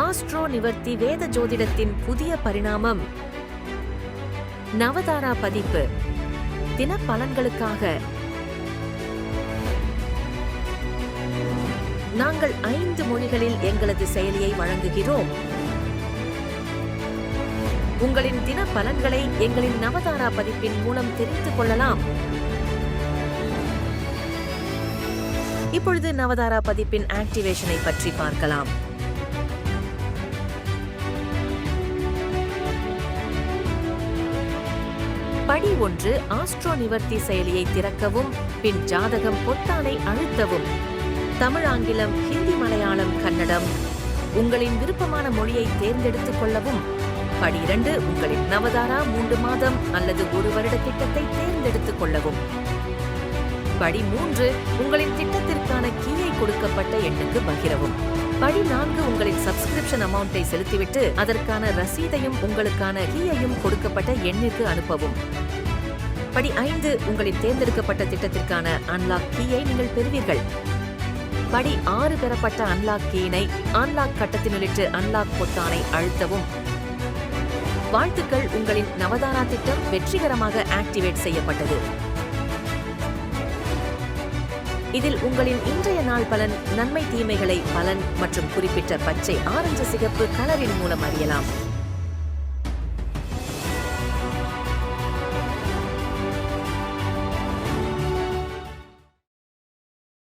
Astro நிவர்த்தி வேத ஜோதிடத்தின் புதிய பரிணாமம். நவதாரா பதிப்பு. தின பலன்களுக்காக நாங்கள் ஐந்து மொழிகளில் எங்களது செயலியை வழங்குகிறோம். உங்களின் தின பலன்களை எங்களின் நவதாரா பதிப்பின் மூலம் தெரிந்து கொள்ளலாம். இப்பொழுது நவதாரா பதிப்பின் ஆக்டிவேஷனை பற்றி பார்க்கலாம். படி ஒன்று ஆஸ்ட்ரோ நிவர்த்தி செயலியை திறக்கவும் பின் ஜாதகம் பொத்தானை அழுத்தவும். தமிழ் ஆங்கிலம் ஹிந்தி மலையாளம் கன்னடம். உங்களின் விருப்பமான மொழியை தேர்ந்தெடுத்துக் கொள்ளவும். படி இரண்டு உங்களின் நவதாரா மூன்று மாதம் அல்லது ஒரு வருட திட்டத்தை தேர்ந்தெடுத்துக் கொள்ளவும். படி மூன்று உங்களின் திட்டத்திற்கான கீழே கொடுக்கப்பட்ட எண்ணுக்கு பகிரவும். படி நான்கு உங்களின் சப்ஸ்கிரிப்ஷன் அமௌண்ட்டை செலுத்திவிட்டு அதற்கான ரசீதையும் உங்களுக்கான கீயையும் கொடுக்கப்பட்ட எண்ணிற்கு அனுப்பவும். படி ஐந்து உங்களின் தேர்ந்தெடுக்கப்பட்ட திட்டத்திற்கான அன்லாக் கீயை நீங்கள் பெறுவீர்கள். படி ஆறு பெறப்பட்ட அன்லாக் கீயினை அன்லாக் கட்டத்தினுள்ளிட்டு அன்லாக் பொத்தானை அழுத்தவும். வாழ்த்துக்கள் உங்களின் நவதாரா திட்டம் வெற்றிகரமாக ஆக்டிவேட் செய்யப்பட்டது. இதில் உங்களின் இன்றைய நாள் பலன் நன்மை தீமைகளை பலன் மற்றும் குறிப்பிட்ட பச்சை ஆரஞ்சு சிகப்பு கலரின் மூலம் அறியலாம்.